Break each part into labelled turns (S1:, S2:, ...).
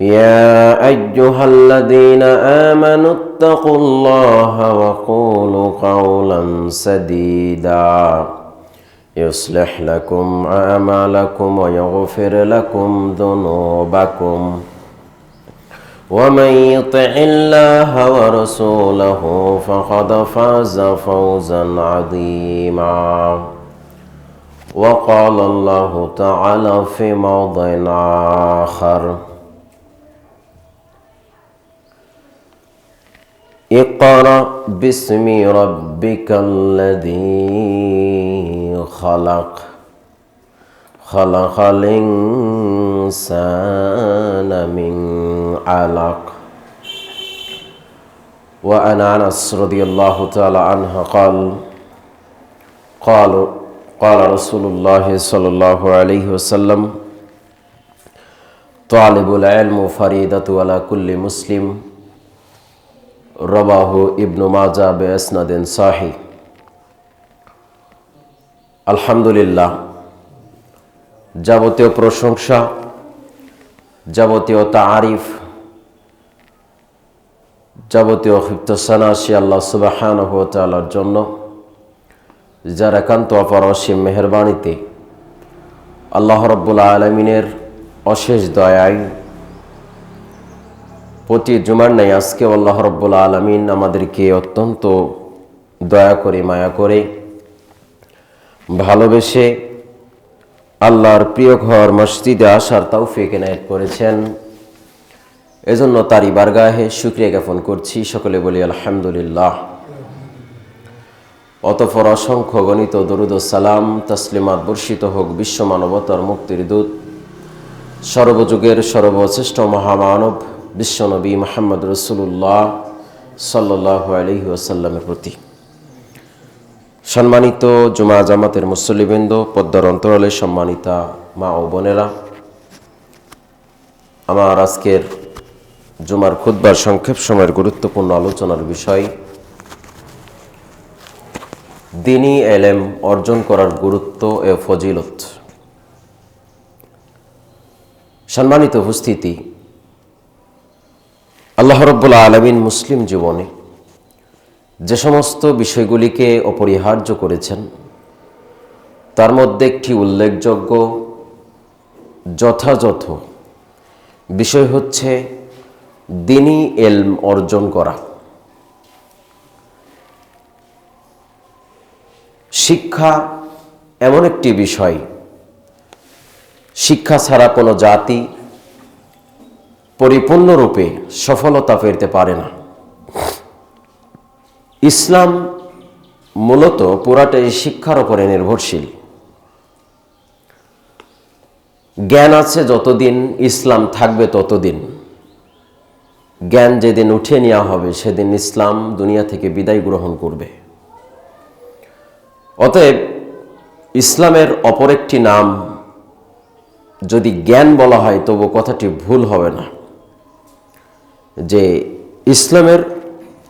S1: يا أيها الذين آمنوا اتقوا الله وقولوا قولا سديدا. يصلح لكم أعمالكم ويغفر لكم ذنوبكم. ومن يطع الله ورسوله فقد فاز فوزا عظيما. وقال الله تعالى في موضع آخر. اقرأ باسم ربك الذي خلق. خلق الإنسان من علق. وأن أنس رضي الله تعالى عنها قال قال قال رسول الله صلى الله عليه وسلم طالب العلم فريدة على كل مسلم. রবাহু ইবনু মাজা বেসনাদিন সাহি। আলহামদুলিল্লাহ, যাবতীয় প্রশংসা, যাবতীয় তারিফ যাবতীয় ক্ষিপ্তসানাসি আল্লাহ সুবাহান তালার জন্য। যার একান্ত অপর অসীম মেহরবানিতে আল্লাহ রব্বুল্লা আলমিনের অশেষ দয়ায় প্রতি জুমার নাই আজকে আল্লাহ রব্বুল আলমিন আমাদেরকে অত্যন্ত দয়া করে, মায়া করে ভালোবেসে আল্লাহর প্রিয় ঘর মসজিদে আসার তাও তৌফিক এনায়ত করেছেন। এজন্য তারই বারগাহে শুক্রিয়া জ্ঞাপন করছি। সকলে বলি আলহামদুলিল্লাহ। অতফর অসংখ্য গণিত দরুদ সালাম তসলিমাত বর্ষিত হোক বিশ্ব মানবতার মুক্তির দূত, সর্বযুগের সর্বশ্রেষ্ঠ মহামানব। বিশ্বনবী মোহাম্মদ রসুল্লাহ সাল্লাহ আলহি আসাল্লামের প্রতি। সম্মানিত জুমা জামাতের মুসল্লিবৃন্দ, পদ্মার অন্তরালে সম্মানিতা মা ও বোনেরা, আমার আজকের জুমার খুদ্বার সংক্ষেপ সময়ের গুরুত্বপূর্ণ আলোচনার বিষয়, দিনী এলেম অর্জন করার গুরুত্ব এ ফজিলত। সম্মানিত উপস্থিতি আল্লাহ রব্বুল্লা আলমিন মুসলিম জীবনে যে সমস্ত বিষয়গুলিকে অপরিহার্য করেছেন, তার মধ্যে একটি উল্লেখযোগ্য, যথাযথ বিষয় হচ্ছে দিনী এলম অর্জন করা। শিক্ষা এমন একটি বিষয়, শিক্ষা ছাড়া কোনো জাতি পরিপূর্ণরূপে সফলতা পেতে পারে না। ইসলাম মূলত পুরাটাই শিক্ষার উপরে নির্ভরশীল। জ্ঞান আছে যতদিন ইসলাম থাকবে ততদিন। জ্ঞান যেদিন উঠিয়ে নেওয়া হবে, সেদিন ইসলাম দুনিয়া থেকে বিদায় গ্রহণ করবে। অতএব ইসলামের অপর একটি নাম যদি জ্ঞান বলা হয়, তবু কথাটি ভুল হবে না। যে ইসলামের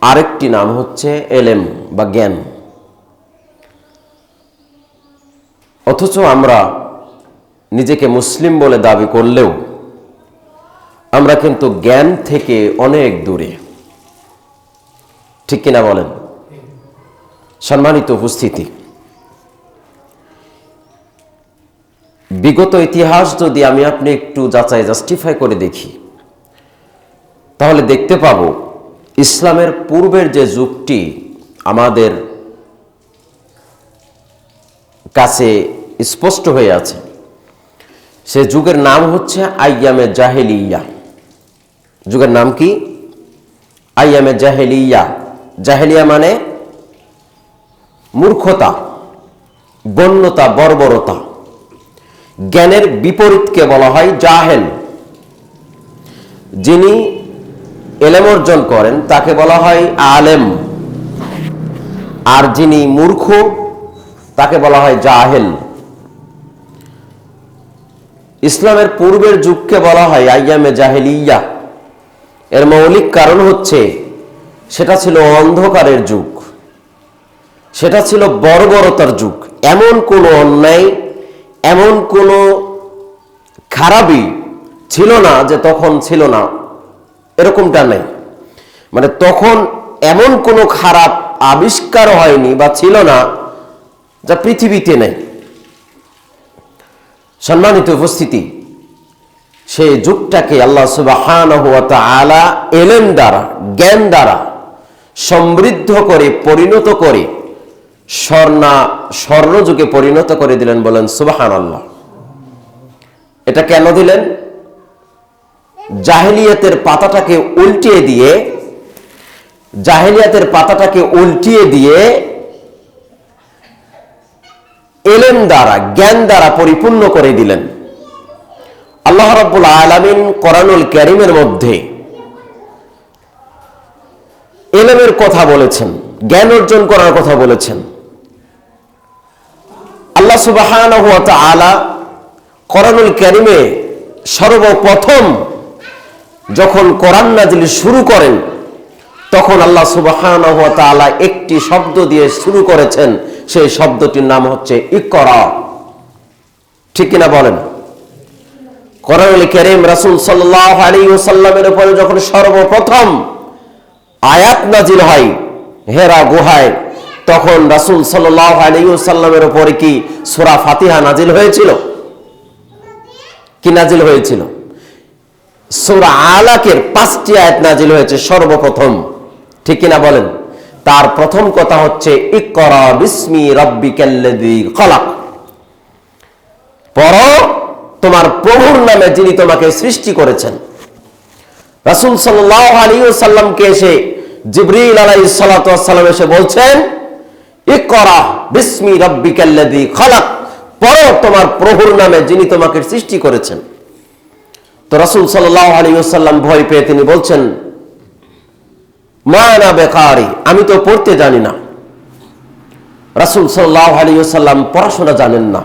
S1: আরেকটি নাম হচ্ছে এলেম বা জ্ঞান। অথচ আমরা নিজেকে মুসলিম বলে দাবি করলেও আমরা কিন্তু জ্ঞান থেকে অনেক দূরে। ঠিক কিনা বলেন? সম্মানিত উপস্থিতি। বিগত ইতিহাস যদি আমি আপনি একটু যাচাই জাস্টিফাই করে দেখি তাহলে দেখতে পাব ইসলামের পূর্বের যে যুগটি আমাদের কাছে স্পষ্ট হয়ে আছে। সে যুগের নাম হচ্ছে আইয়ামে জাহেলিয়া। যুগের নাম কি? আইয়ামে জাহেলিয়া। জাহেলিয়া মানে মূর্খতা গণ্যতা বর্বরতা। জ্ঞানের বিপরীতকে বলা হয় জাহেল। যিনি এলেম অর্জন করেন, তাকে বলা হয় আলেম। আর যিনি মূর্খ, তাকে বলা হয় জাহেল। ইসলামের পূর্বের যুগকে বলা হয় আইয়ামে জাহেলিয়া। এর মৌলিক কারণ হচ্ছে, সেটা ছিল অন্ধকারের যুগ। সেটা ছিল বর্বরতার যুগ। এমন কোনো অন্যায়, এমন কোনো খারাপই ছিল না যে তখন ছিল না। এরকমটা নেই। মানে তখন এমন কোনো খারাপ আবিষ্কার হয়নি বা ছিল না যা পৃথিবীতে নেই। সম্মানিত উপস্থিতি, সেই যুগটাকে আল্লাহ সুবাহান আলা এলেন দ্বারা, জ্ঞান দ্বারা সমৃদ্ধ করে, পরিণত করে, স্বর্ণা, স্বর্ণযুগে পরিণত করে দিলেন বলেন সুবাহান আল্লাহ এটা কেন দিলেন? জাহেলিয়াতের পাতাটাকে উল্টিয়ে দিয়ে, জাহেলিয়াতের পাতাটাকে উল্টিয়ে দিয়ে এলেন দ্বারা, জ্ঞান দ্বারা পরিপূর্ণ করে দিলেন। আল্লাহ রাব্বুল আলামিন কোরআনুল ক্যারিমের মধ্যে এলেমের কথা বলেছেন, জ্ঞান অর্জন করার কথা বলেছেন। আল্লাহ তাআলা কোরআনুল ক্যারিমে সর্বপ্রথম যখন কোরআন নাজিল শুরু করেন, তখন আল্লাহ সুবহানাহু ওয়া একটি শব্দ দিয়ে শুরু করেছেন। সেই শব্দটির নাম হচ্ছে ইকরা। ঠিক কিনা বলেন? কারীম রাসূল উপরে যখন সর্বপ্রথম আয়াত নাজিল হয়, হেরা গুহায়, তখন রাসূল ওয়াসাল্লামের উপরে কি সূরা ফাতিহা নাজিল হয়েছিল? কি নাজিল হয়েছিল? সূরা আলাকের পাঁচটি আয়াত নাজিল হয়েছে সর্বপ্রথম। ঠিক কিনা বলেন? তার প্রথম কথা হচ্ছে, ইকরা বিস্মি রাব্বিকাল্লাযী খলাক। পড়ো, তোমার প্রভুর নামে যিনি তোমাকে সৃষ্টি করেছেন। রাসূল সাল্লাল্লাহু আলাইহি এসে জিবরিল আলাইহিস সালাতু এসে বলছেন, ইকরা বিস্মি রাব্বিকাল্লাযী খলাক। পড়ো, তোমার প্রভুর নামে যিনি তোমাকে সৃষ্টি করেছেন। তো রাসূল সাল্লাল্লাহু আলাইহি ওয়াসাল্লাম ভয় পেয়ে তিনি বলছেন, মা না বেকারি, আমি তো পড়তে জানি না। রাসূল সাল্লাল্লাহু আলাইহি ওয়াসাল্লাম পড়াশোনা জানেন না।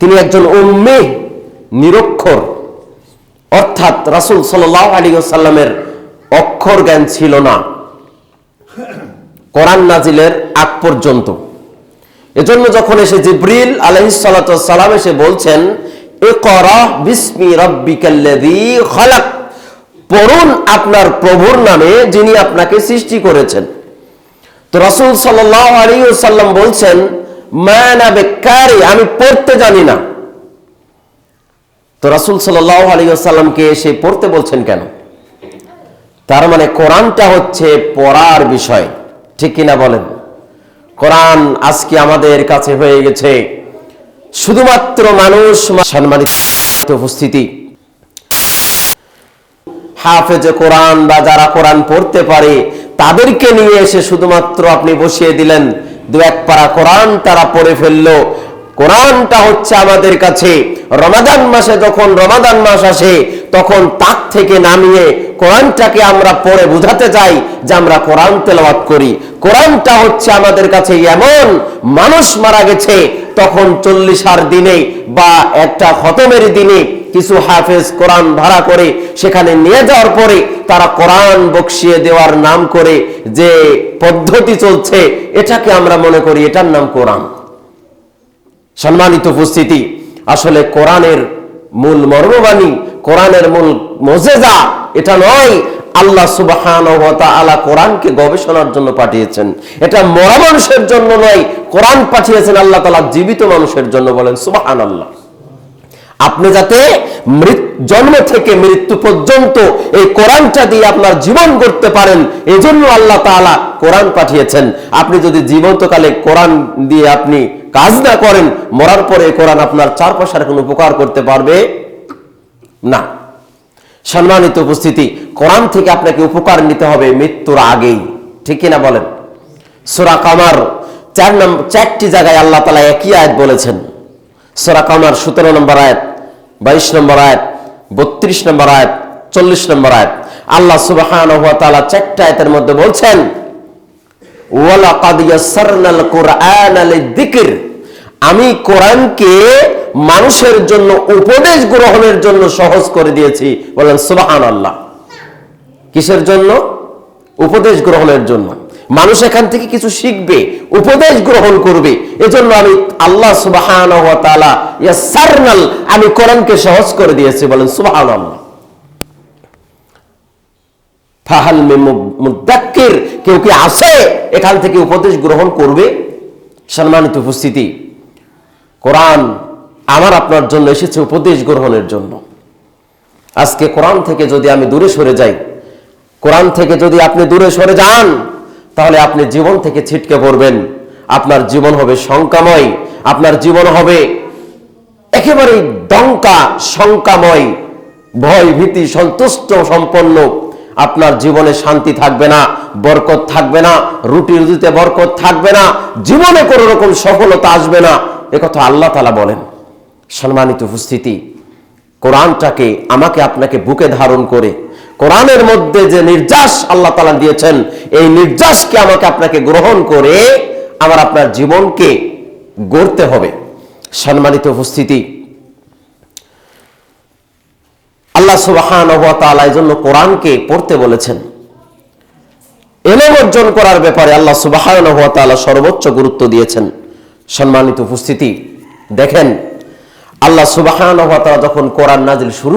S1: তিনি একজন উম্মে নিরক্ষর, অর্থাৎ রাসূল সাল্লাল্লাহু আলাইহি ওয়াসাল্লামের অক্ষর জ্ঞান ছিল না। কোরআন নাজিলের আগ পর্যন্ত। এজন্য যখন এসে জিব্রিল আলাইহিস সালাতু এসে বলছেন পড়ুন আপনার প্রভুর নামে যিনি আপনাকে সৃষ্টি করেছেন। তো রাসূল আলাইহি বলছেন বেকারি আমি পড়তে জানি না। তো রাসূল আলাইহি ওয়াসাল্লামকে এসে পড়তে বলছেন কেন? তার মানে কোরআনটা হচ্ছে পড়ার বিষয়। ঠিক কিনা বলেন? কোরআন আজকে আমাদের কাছে হয়ে গেছে। শুধুমাত্র মানুষ সম্মানিত উপস্থিতি। হাফেজে কোরআন বা যারা কোরআন পড়তে পারে, তাদেরকে নিয়ে এসে শুধুমাত্র আপনি বসিয়ে দিলেন। দু এক পারা কোরআন তারা পড়ে ফেলল। কোরআনটা হচ্ছে আমাদের কাছে। রমাদান মাসে যখন রমাদান মাস আসে তখন তাক থেকে নামিয়ে কোরআনটাকে আমরা পড়ে বুঝাতে চাই যে আমরা কোরআন তেলাওয়াত করি। কোরআনটা হচ্ছে আমাদের কাছে এমন মানুষ মারা গেছে, তখন চল্লিশার দিনে বা একটা খতমের দিনে কিছু হাফেজ কোরআন ভাড়া করে সেখানে নিয়ে যাওয়ার পরে তারা কোরআন বকশিয়ে দেওয়ার নাম করে যে পদ্ধতি চলছে, এটাকে আমরা মনে করি এটার নাম কোরআন। সম্মানিত উপস্থিতি, আসলে কোরআনের মূল মর্মবাণী, কোরআনের মূল মজেজা, এটা নয়। আল্লাহ সুবাহান আলা কোরআনকে গবেষণার জন্য পাঠিয়েছেন। এটা মরা মানুষের জন্য নয়, কোরআন পাঠিয়েছেন আল্লাহ তালা জীবিত মানুষের জন্য বলেন সুবাহান আল্লাহ আপনি যাতে জন্ম থেকে মৃত্যু পর্যন্ত এই কোরআনটা দিয়ে আপনার জীবন করতে পারেন এই জন্য আল্লাহ তাআলা কোরআন পাঠিয়েছেন। আপনি যদি জীবন্তকালে কোরআন দিয়ে আপনি কাজ না করেন, মরার পরে কোরআন আপনার চার পয়সার কোনো উপকার করতে পারবে না। সম্মানিত উপস্থিতি, কোরআন থেকে আপনাকে উপকার নিতে হবে মৃত্যুর আগেই। ঠিক কিনা বলেন? সোরা কামার, চার নম্বর চারটি জায়গায় আল্লাহ তালা একই আয়াত বলেছেন। সোরা কামার সতেরো নম্বর আয়াত, বাইশ নম্বর আয়াত, বত্রিশ নম্বর আয়াত, চল্লিশ নম্বর আয়াত। আল্লাহ সুবাহান তালা চারটা আয়াতের মধ্যে বলছেন আমি কোরআনকে মানুষের জন্য, উপদেশ গ্রহণের জন্য সহজ করে দিয়েছি। বলেন, সুবহানাল্লাহ। কিসের জন্য? উপদেশ গ্রহণের জন্য। মানুষ এখান থেকে কিছু শিখবে, উপদেশ গ্রহণ করবে। এজন্য আমি আল্লাহ তাআলা আমি কোরআনকে সহজ করে দিয়েছি। বলেন, সুবহানাল্লাহ। ফাহাল মুদাক্কির, কেউ কি আছে? এখান থেকে উপদেশ গ্রহণ করবে? সম্মানিত উপস্থিতি, কোরআন আমার আপনার জন্য এসেছে উপদেশ গ্রহণের জন্য। আজকে কোরআন থেকে যদি আমি দূরে সরে যাই, কোরআন থেকে যদি আপনি দূরে সরে যান, তাহলে আপনি জীবন থেকে ছিটকে পড়বেন। আপনার জীবন হবে শঙ্কাময়, আপনার জীবন হবে একেবারে ডঙ্কা, শঙ্কাময়, ভয় ভীতি, সন্তুষ্ট, সম্পন্ন আপনার জীবনে শান্তি থাকবে না, বরকত থাকবে না রুটি রুটিতে বরকত থাকবে না, জীবনে কোনো রকম সফলতা আসবে না। একথা আল্লাহ তালা বলেন। সম্মানিত উপস্থিতি, কোরআনটাকে আমাকে আপনাকে বুকে ধারণ করে, কোরআনের মধ্যে যে নির্যাস আল্লাহ তালা দিয়েছেন, এই নির্যাসকে আমাকে আপনাকে গ্রহণ করে, আমার আপনার জীবনকে গড়তে হবে। সম্মানিত উপস্থিতি আল্লাহ সুবাহান এই জন্য কোরআনকে পড়তে বলেছেন। এলেম অর্জন করার ব্যাপারে আল্লাহ সুবাহান সর্বোচ্চ গুরুত্ব দিয়েছেন। সম্মানিত উপস্থিতি, দেখেন, আল্লাহ সুবাহান যখন কোরআন নাজিল শুরু